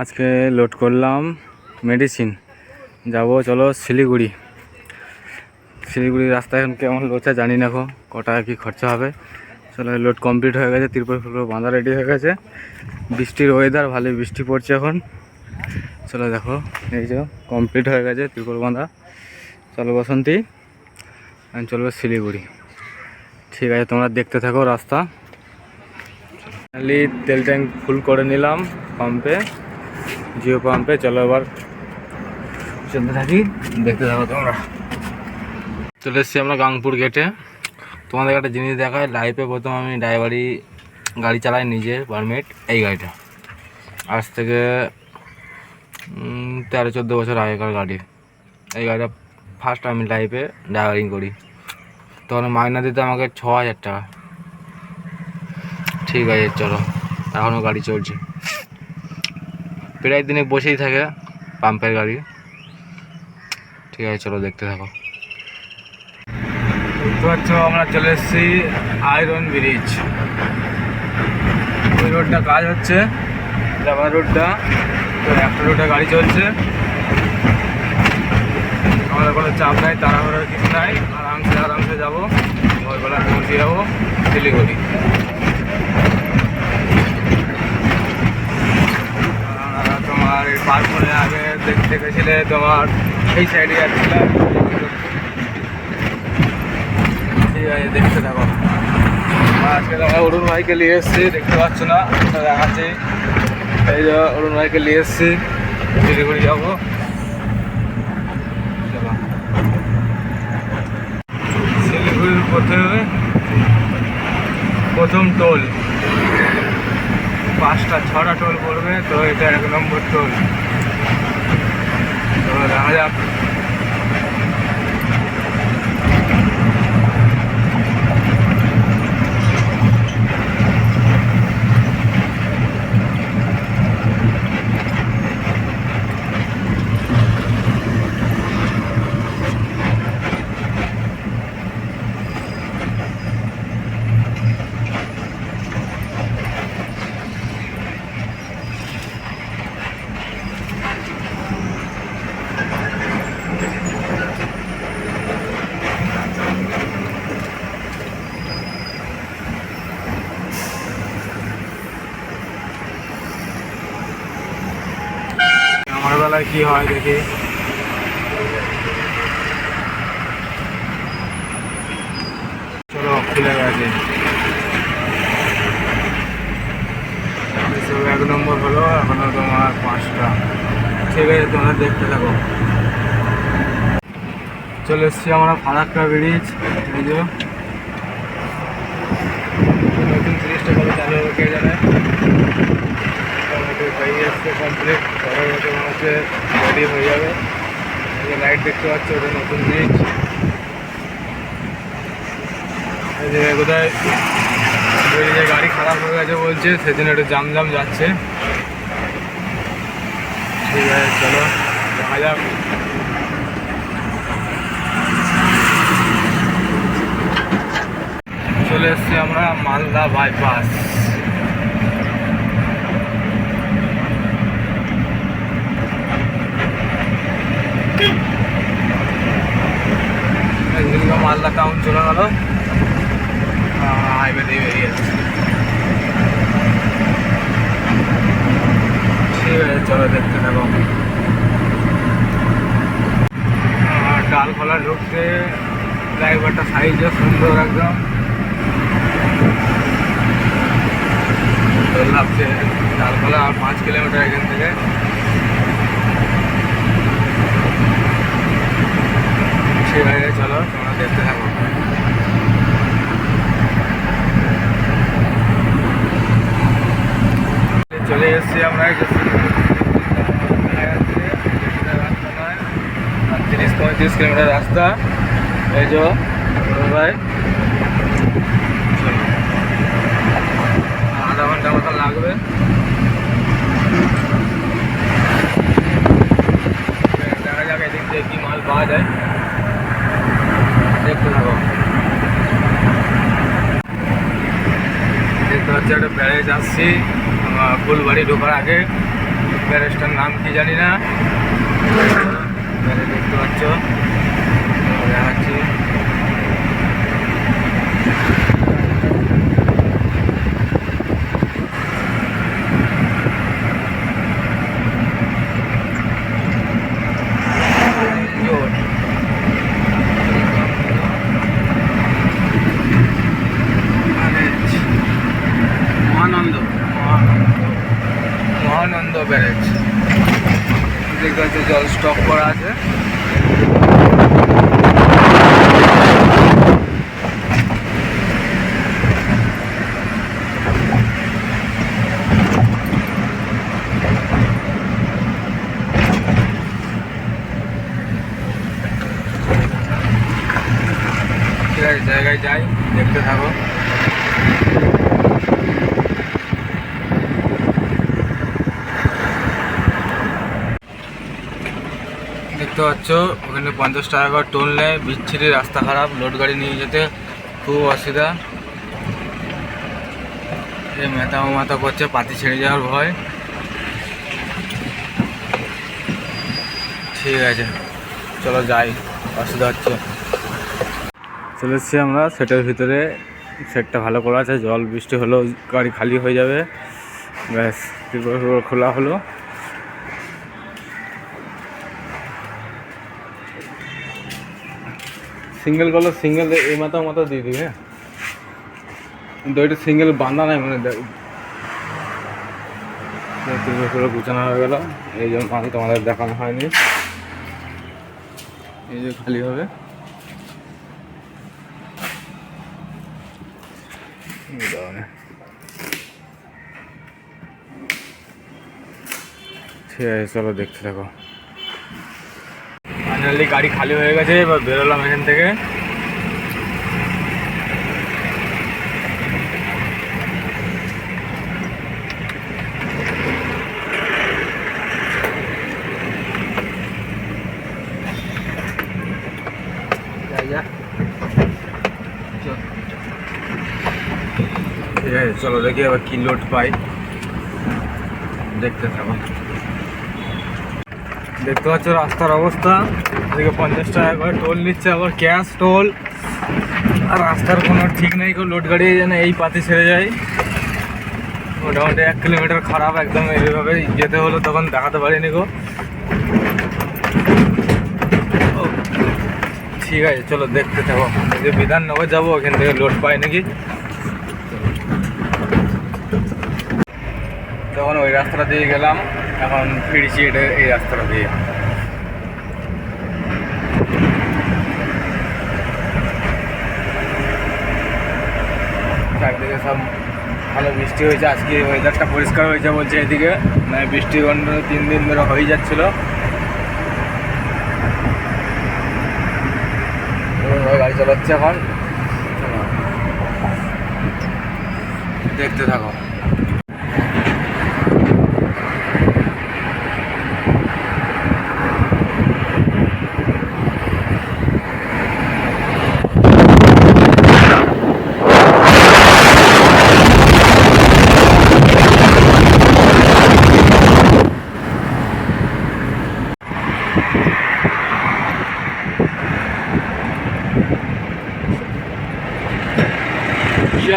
আজকে লোড করলাম মেডিসিন যাব, চলো শিলিগুড়ি। শিলিগুড়ি রাস্তা এখন কেমন লোচা জানি না এখন ক টাকা কী খরচা হবে। চলো লোড কমপ্লিট হয়ে গেছে, তিরপল ফুলপল বাঁধা রেডি হয়ে গেছে। বৃষ্টির ওয়েদার ভালোই বৃষ্টি পড়ছে এখন। চলো দেখো, এই যে কমপ্লিট হয়ে গেছে তিরপল বাঁধা। চলো বসন্তী, আমি চলবো শিলিগুড়ি। ঠিক আছে, তোমরা দেখতে থাকো রাস্তা। তেল ট্যাঙ্ক ফুল করে নিলাম পাম্পে জিও পাম্পে, চলো এবার চলতে থাকি, দেখতে থাকো তোমরা। চলে এসেছি আমরা গাংপুর গেটে তোমাদের একটা জিনিস দেখায় লাইফে প্রথম আমি ড্রাইভারি গাড়ি চালাই, নিজে পারমিট এই গাড়িটা। আজ থেকে তেরো, চোদ্দ বছর আগেকার গাড়ি। এই গাড়িটা ফার্স্ট আমি লাইফে ড্রাইভারিং করি। তখন মাইনা দিতে আমাকে ছ হাজার টাকা। ঠিক আছে, চলো। এখনও গাড়ি চলছে। প্রায় দিনে বসেই থাকে পাম্পের গাড়ি। ঠিক আছে, চলো দেখতে থাকো। বুঝতে পারছ, আমরা চলে এসেছি আয়রন ব্রিজ ওই রোডটা কাজ হচ্ছে যাবার রোডটা তো একটা রোডে গাড়ি চলছে। আমাদের কোনো চাপ নাই, তাড়াহুড়োর কিছু নাই, আরামসে আরামসে যাব। ভোরবেলা পৌঁছে যাব শিলিগুড়ি। আহ, তোমার এই পার করে আগে দেখ- দেখেছিলে তোমার এই সাইডে যাচ্ছিলাম ঠিক আছে দেখতে থাকো। আজকে আমরা অরুণ ভাইকে নিয়ে এসেছি দেখতে পাচ্ছ না দেখাচ্ছি। এই যে অরুণ ভাইকে নিয়ে এসেছি শিলিগুড়ি যাব। শিলিগুড়ির প্রথমে প্রথম টোল। পাঁচটা ছটা টোল পড়বে তো এটা এক নম্বর টোল। তো দেখা যাক বেলায় কি হয় দেখি। চলো, খুলে গেছে। এক নম্বর হলো এখনও তোমার পাঁচটা। ঠিক আছে, তোমরা দেখতে থাকো। চলে এসছি আমরা ফারাক্কা ব্রিজ যে নতুন ব্রিজটা কবে চালু হবে, কে জানে? যাচ্ছে কমপ্লিট বছর মনে হচ্ছে রেডি হয়ে যাবে। লাইট দেখতে পাচ্ছ ওটা নতুন ব্রিজ যে কোথায়? ব্রিজে গাড়ি খারাপ হয়ে গেছে বলছে সেদিন একটু জাম জাম যাচ্ছে। ঠিক আছে, চলো, দেখা যাক। চলে এসছি আমরা মালদা বাইপাস একদিনকে মালদা টাউন চলে গেল। হাইওয়ে দিয়ে বেরিয়ে ঠিক আছে চলো দেখতে থাকো। ডালখোলা ঢুকতে ড্রাইভারটা সাইজে সুন্দর একদম। লাগছে ডালখোলা পাঁচ কিলোমিটার এখান থেকে। আছে চলো, তোমরা দেখতে থাকো। চলে এসেছি আমরা তিরিশ, পঁয়ত্রিশ কিলোমিটার রাস্তা। এই যে ভাই। আধা ঘণ্টা মতো লাগবে। দেখা যাক এদিক দিয়ে কি মাল পাওয়া যায় দেখতে থাকো দেখতে হচ্ছে একটা ব্যারেজ আসছি। ফুলবাড়ি ঢোকার আগে। ব্যারেজটার নাম কি জানি না? ব্যারেজ দেখতে পাচ্ছ। দেখাচ্ছি Yun. Barrage Mahananda Mahananda barrage. জল স্টক করা আছে জায়গায় যাই দেখতে থাকো। দেখতে পাচ্ছ, ওখানে পঞ্চাশ টাকা করে টোল নেয়, বিচ্ছিরি, রাস্তা খারাপ, লোড গাড়ি নিয়ে যেতে খুব অসুবিধা। এই মেথা মাথা করছে, পাতি ছেড়ে যাওয়ার ভয়। ঠিক আছে, চলো যাই, অসুবিধা হচ্ছে। চলে এসেছি আমরা সেটের ভিতরে, সেটটা ভালো করা আছে, জল, বৃষ্টি হলো গাড়ি খালি হয়ে যাবে। ব্যাস খোলা হলো। সিঙ্গেল করলে সিঙ্গেল এই মাথা মাথা দিয়ে দিবি হ্যাঁ? ওইটা সিঙ্গেল বাঁধা নাই মানে দেখ। গুছানো হয়ে গেল, এই জন্য মাথা তোমাদের দেখানো হয়নি। এই যে খালি হবে। ঠিক আছে, চলো দেখতে থাকো। ফাইনালি গাড়ি খালি হয়ে গেছে, এবার বেরোলাম এখান থেকে। চল। দেখি এবার কি লোড পাই দেখতে থাকো দেখতে পাচ্ছ রাস্তার অবস্থা। এদিকে পঞ্চাশ টাকা করে টোল নিচ্ছে, আবার ক্যাশ টোল আর রাস্তার কোনো ঠিক নেই, কেউ লোড গাড়ি যেন এই পাতে ছেড়ে যায়। মোটামুটি এক কিলোমিটার খারাপ, একদম এইভাবে যেতে হলো, তখন দেখাতে পারিনি গো। ঠিক আছে, চলো দেখতে থাকো। যে বিধাননগর যাব, ওখান থেকে লোড পাই নাকি? তখন ওই রাস্তাটা দিয়ে গেলাম। এখন ফিরছি এটা এই রাস্তাটা দিয়ে। চারদিকে সব ভালো বৃষ্টি হয়েছে। আজকে ওয়েদারটা পরিষ্কার হয়েছে বলছে এদিকে। মানে বৃষ্টি অন্য তিন দিন ধরে হয়ে যাচ্ছিল। গাড়ি চালাচ্ছে এখন। দেখতে থাকো।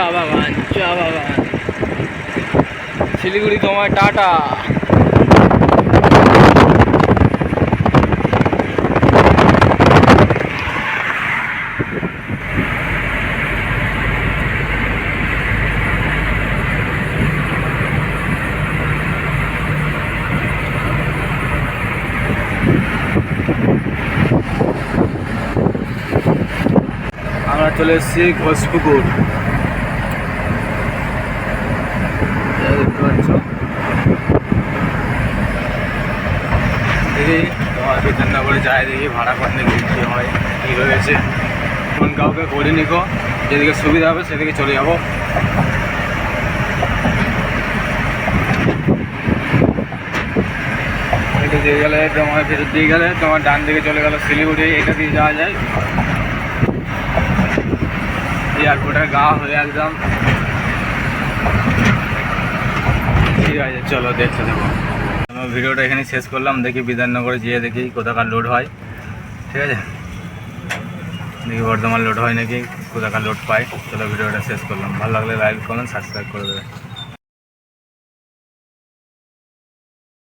চা বাগান চা বাগান শিলিগুড়ি তোমার টাটা। আমরা চলে এসেছি ঘোষপুকুর এই দেখতে পাচ্ছ দেখি তোমার বিধাননগরে যায় দেখি, ভাড়া করে দেখি কী হয়, কী রয়েছে ফোন কাউকে করিনি গো যেদিকে সুবিধা হবে সেদিকে চলে যাব। এটা দিয়ে গেলে, তোমার ভেতর দিয়ে গেলে, তোমার ডান দিকে চলে গেল শিলিগুড়ি, এটা দিয়ে যাওয়া যায়। এয়ারপোর্টের গা হয়ে একদম। ঠিক আছে, চলো দেখতে দেবো ভিডিওটা এখানে শেষ করলাম। দেখি বিধাননগরে যেয়ে দেখি কোথাকার লোড হয়। ঠিক আছে? দেখি বর্ধমান লোড হয় নাকি, কোথাকার লোড পাই চলো ভিডিওটা শেষ করলাম। ভালো লাগলে লাইক কমেন্ট সাবস্ক্রাইব করে দেবে।